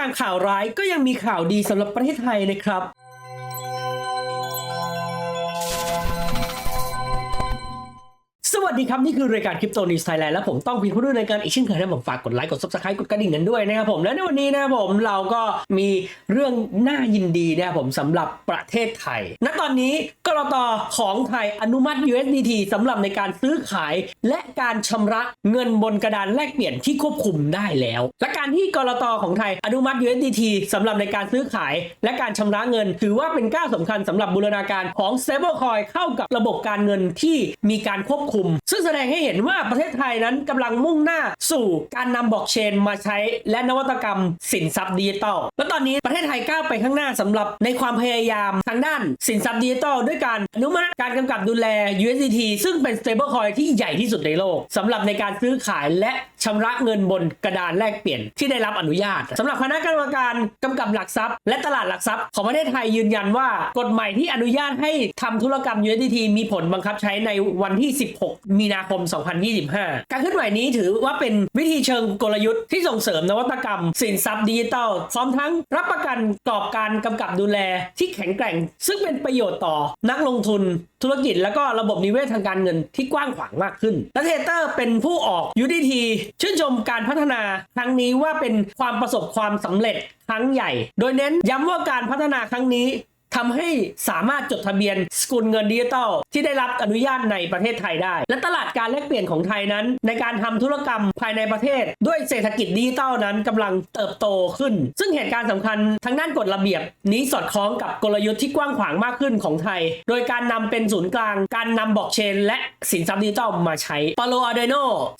กลางข่าวร้ายก็ยังมีข่าวดีสำหรับประเทศไทยนะครับ วัสดีครับ นี่คือรายการคริปโตนิวส์ไทยแลนด์และผมต้องพิมพ์ผู้ดำเนินการอีกเช่นเคยนะผมฝากกดไลค์กด subscribe กดกระดิ่งกันด้วยนะครับผมและในวันนี้นะครับผมเราก็มีเรื่องน่ายินดีนะครับผมสำหรับประเทศไทย ณตอนนี้กรตของไทยอนุมัติ USDT สำหรับในการซื้อขาย และการชำระเงินบนกระดานแลกเปลี่ยนที่ควบคุมได้แล้ว และการที่กรตของไทยอนุมัติ USDT สำหรับในการซื้อขาย และการชำระเงิน ถือว่าเป็นก้าวสำคัญสำหรับบูรณาการของ stablecoin เข้ากับระบบการเงินที่มีการควบคุมซึ่งแสดงให้เห็นว่าประเทศไทยนั้นกำลังมุ่งหน้าสู่การนำบล็อกเชนมาใช้และนวัตกรรมสินทรัพย์ดิจิทัลและตอนนี้ประเทศไทยก้าวไปข้างหน้าสำหรับในความพยายามทางด้านสินทรัพย์ดิจิทัลด้วยการอนุมัติการกำกับดูแล USDT ซึ่งเป็น stablecoin ที่ใหญ่ที่สุดในโลกสำหรับในการซื้อขายและชำระเงินบนกระดานแลกเปลี่ยนที่ได้รับอนุญาตสำหรับคณะกรรมการกำกับหลักทรัพย์ และตลาดหลักทรัพย์ของประเทศไทยยืนยันว่ากฎใหม่ที่อนุญาตให้ทำธุรกรรม USDT มีผลบังคับใช้ในวันที่ 16มีนาคม 2025 การเคลื่อนไหวนี้ถือว่าเป็นวิธีเชิงกลยุทธ์ที่ส่งเสริมนวัตกรรม สินทรัพย์ดิจิทัลพร้อมทั้งรับประกันกรอบการกำกับดูแลที่แข็งแกร่ง ซึ่งเป็นประโยชน์ต่อนักลงทุนธุรกิจและก็ระบบนิเวศทางการเงินที่กว้างขวางมากขึ้นและเทเตอร์เป็นผู้ออก UDT ชื่นชมการพัฒนาครั้งนี้ว่าเป็นความประสบความสำเร็จครั้งใหญ่ โดยเน้นย้ำว่าการพัฒนาครั้งนี้ ทำให้สามารถจดทะเบียนสกุลเงินดิจิตอลที่ได้รับอนุญาตในประเทศไทยได้ และตลาดการแลกเปลี่ยนของไทยนั้น ในการทำธุรกรรมภายในประเทศ ด้วยเศรษฐกิจดิจิตอลนั้นกำลังเติบโตขึ้น ซึ่งเหตุการณ์สำคัญทางด้านกฎระเบียบ นี้สอดคล้องกับกลยุทธ์ที่กว้างขวางมากขึ้นของไทย โดยการนำเป็นศูนย์กลาง การนำบล็อกเชน และสินทรัพย์ดิจิตอลมาใช้ปาโลอาเดโน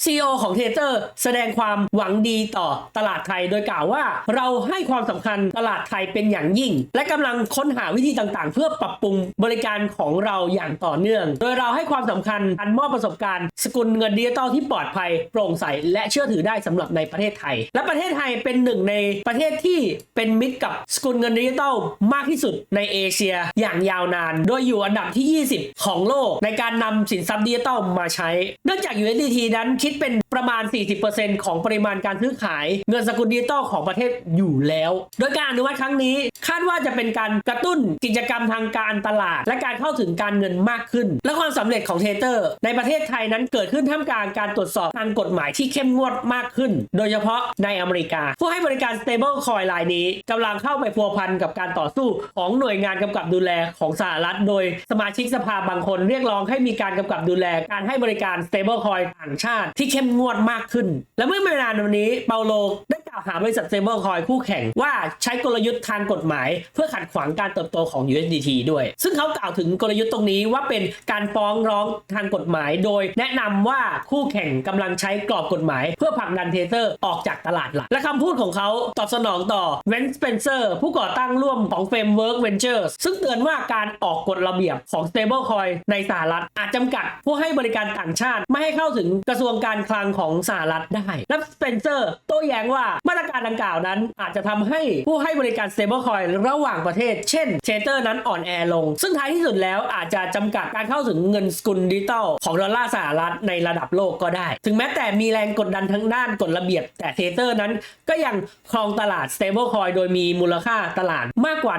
ซีอของเทเตอร์ แสดงความหวังดีต่อตลาดไทย โดยกล่าวว่า เราให้ความสำคัญตลาดไทยเป็นอย่างยิ่ง และกำลังค้นหาวิธีต่างๆ เพื่อปรับปรุงบริการของเราอย่างต่อเนื่อง โดยเราให้ความสำคัญการมอบประสบการณ์ สกุลเงินดิจิตอลที่ปลอดภัยโปร่งใสและเชื่อถือได้สำหรับในประเทศไทย และประเทศไทยเป็นหนึ่งในประเทศที่เป็นมิตรกับสกุลเงินดิจิตอลมากที่สุดในเอเชียอย่างยาวนาน โดยอยู่อันดับที่ 20 ของโลกในการนำสินทรัพย์ดิจิตอลมาใช้ เนื่องจาก USDT นั้นคิดเป็นประมาณ 40%ของปริมาณการซื้อขายเงินสกุลดิจิตอลของประเทศอยู่แล้ว โดยการอนุมัติครั้งนี้ คาดว่าจะเป็นการกระตุ้นกิจกรรมทางการตลาด และการเข้าถึงการเงินมากขึ้น และความสำเร็จของเทเตอร์ ในประเทศไทยนั้นเกิดขึ้นท่ามกลางการตรวจสอบทางกฎหมายที่เข้มงวดมากขึ้น โดยเฉพาะในอเมริกา ผู้ให้บริการ stable coin รายนี้กำลังเข้าไปพัวพันกับการต่อสู้ของหน่วยงานกำกับดูแลของสหรัฐ โดยสมาชิกสภาบางคนเรียกร้องให้มีการกำกับดูแล การให้บริการ stable coin ต่างชาติที่เข้มงวดมากขึ้น และเมื่อไม่นานวันนี้เปาโลได้ หาบริษัท stable coin คู่แข่งว่าใช้กลยุทธ์ทางกฎหมาย เพื่อขัดขวางการเติบโตของ USDT ด้วย ซึ่งเขากล่าวถึงกลยุทธ์ตรงนี้ว่าเป็นการฟ้องร้องทางกฎหมาย โดยแนะนำว่าคู่แข่งกำลังใช้กรอบกฎหมาย เพื่อผลักดันเทเตอร์ออกจากตลาดหลัก และคำพูดของเขาตอบสนองต่อเวนสเปนเซอร์ผู้ก่อตั้งร่วมของ Framework Ventures ซึ่งเตือนว่าการออกกฎระเบียบของ stablecoin ในสหรัฐ อาจจำกัดผู้ให้บริการต่างชาติ ไม่ให้เข้าถึงกระทรวงการคลังของสหรัฐได้ และสเปนเซอร์โต้แย้งว่ามาตรการดังกล่าวนั้น อาจจะทำให้ผู้ให้บริการ stablecoin ระหว่างประเทศ เช่นเทเตอร์นั้นอ่อนแอลง ซึ่งท้ายที่สุดแล้วอาจจะจำกัดการเข้าถึงเงินสกุลดิจิตอลของดอลลาร์สหรัฐในระดับโลกก็ได้ ถึงแม้แต่มีแรงกดดันทั้งด้านกฎระเบียบ แต่เทเตอร์นั้นก็ยังครองตลาด stablecoin โดยมีมูลค่าตลาดมากกว่า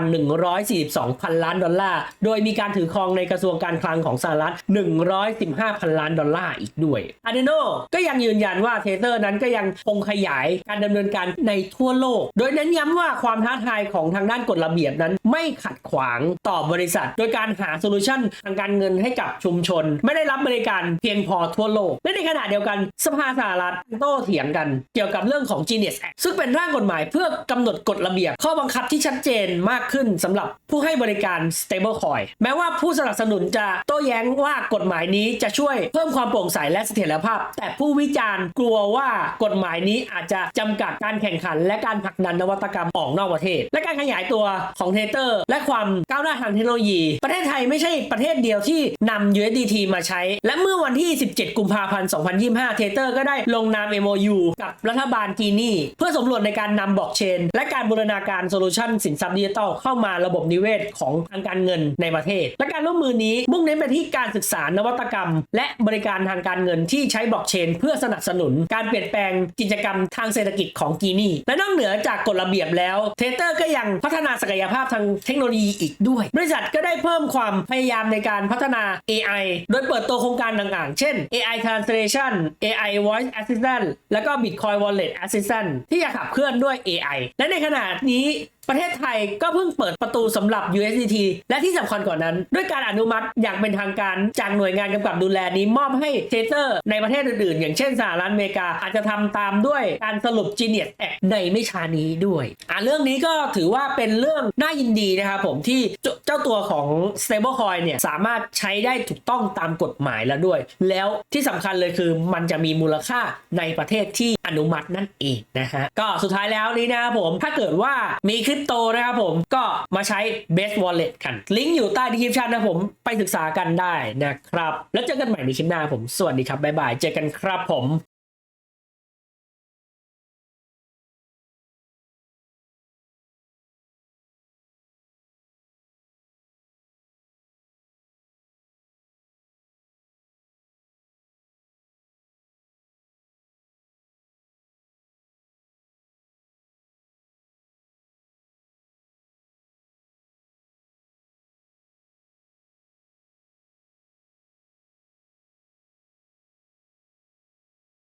142พันล้านดอลลาร์ โดยมีการถือครองในกระทรวงการคลังของสหรัฐ 115พันล้านดอลลาร์อีกด้วยอาเดโนก็ยังยืนยันว่าเทเตอร์นั้นก็ยังคงขยายการดำเนินการในทั่วโลก โดยเน้นย้ำว่าความท้าทายของทางด้านกฎระเบียบนั้น ไม่ขัดขวางต่อบริษัท โดยการหาโซลูชันทางการเงินให้กับชุมชน ไม่ได้รับบริการเพียงพอทั่วโลก และในขณะเดียวกันสภาสหรัฐโต้เถียงกัน เกี่ยวกับเรื่องของ Genius Act ซึ่งเป็นร่างกฎหมายเพื่อกำหนดกฎระเบียบ ข้อบังคับที่ชัดเจนมากขึ้นสำหรับผู้ให้บริการ stablecoin แม้ว่าผู้สนับสนุนจะโต้แย้งว่ากฎหมายนี้จะช่วยเพิ่มความโปร่งใสและเสถียรภาพ แต่ผู้วิจารณ์กลัวว่ากฎหมายนี้อาจจะจำกัดการแข่งขัน และการผลักดันนวัตกรรมออกนอกประเทศ และการขยายตัวของเทเตอร์ และความก้าวหน้าทางเทคโนโลยี ประเทศไทยไม่ใช่ประเทศเดียวที่นำ USDT มาใช้ และเมื่อวันที่ 17 กุมภาพันธ์ 2025 เทเตอร์ก็ได้ลงนาม MOU กับรัฐบาลกีนีเพื่อสำรวจในการนำบล็อกเชน และการบูรณาการโซลูชันสินทรัพย์ดิจิทัลเข้ามาระบบนิเวศของทางการเงินในประเทศ และการร่วมมือนี้มุ่งเน้นไปที่การศึกษานวัตกรรม และบริการทางการเงินที่ใช้บล็อกเชน เพื่อสนับสนุนการเปลี่ยนแปลงกิจกรรมทางเศรษฐกิจของ2กีนี่ และนอกเหนือจากกฎระเบียบแล้ว เทเตอร์ก็ยังพัฒนาศักยภาพทางเทคโนโลยีอีกด้วย บริษัทก็ได้เพิ่มความพยายามในการพัฒนา AI โดยเปิดตัวโครงการต่างๆ เช่น AI Translation AI Voice Assistant แล้วก็ Bitcoin Wallet Assistant ที่จะขับเคลื่อนด้วย AI และในขณะนี้ประเทศไทยก็เพิ่งเปิดประตูสำหรับ USDT และที่สำคัญกว่านั้น ด้วยการอนุมัติอย่างเป็นทางการจากหน่วยงานกำกับดูแลนี้มอบให้เทเตอร์ในประเทศอื่นๆ อย่างเช่นสหรัฐอเมริกาอาจจะทำตามด้วยการสรุป Genius Act ในไม่ช้านี้ด้วยอะเรื่องนี้ก็ถือว่าเป็นเรื่องน่ายินดีนะครับผมที่เจ้าตัวของ stablecoin เนี่ยสามารถใช้ได้ถูกต้องตามกฎหมายแล้วด้วย แล้วที่สำคัญเลยคือมันจะมีมูลค่าในประเทศที่ นุมัตินั่นเองนะฮะก็สุดท้ายแล้วนี้นะครับผมถ้าเกิดว่ามีคริปโตนะครับผมก็มาใช้ best wallet กัน ลิงก์อยู่ใต้ดีคริปชันนะผมไปศึกษากันได้นะครับ แล้วเจอกันใหม่ในคลิปหน้าผมสวัสดีครับบ๊ายบายเจอกันครับผม